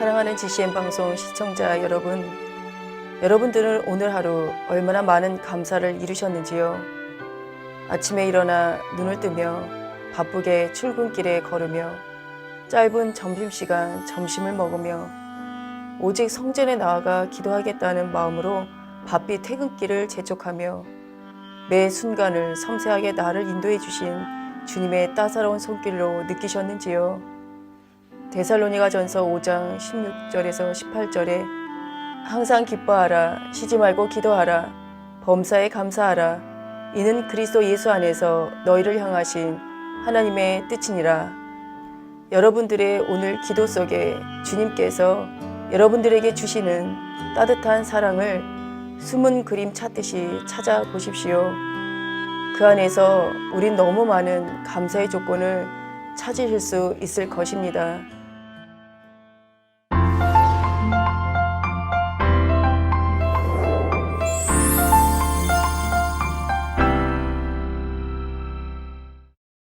사랑하는 GCN 방송 시청자 여러분, 여러분들은 오늘 하루 얼마나 많은 감사를 이루셨는지요? 아침에 일어나 눈을 뜨며 바쁘게 출근길에 걸으며 짧은 점심시간 점심을 먹으며 오직 성전에 나아가 기도하겠다는 마음으로 바삐 퇴근길을 재촉하며 매 순간을 섬세하게 나를 인도해 주신 주님의 따사로운 손길로 느끼셨는지요? 데살로니가 전서 5장 16절에서 18절에 항상 기뻐하라 쉬지 말고 기도하라 범사에 감사하라 이는 그리스도 예수 안에서 너희를 향하신 하나님의 뜻이니라 여러분들의 오늘 기도 속에 주님께서 여러분들에게 주시는 따뜻한 사랑을 숨은 그림 찾듯이 찾아보십시오. 그 안에서 우린 너무 많은 감사의 조건을 찾으실 수 있을 것입니다.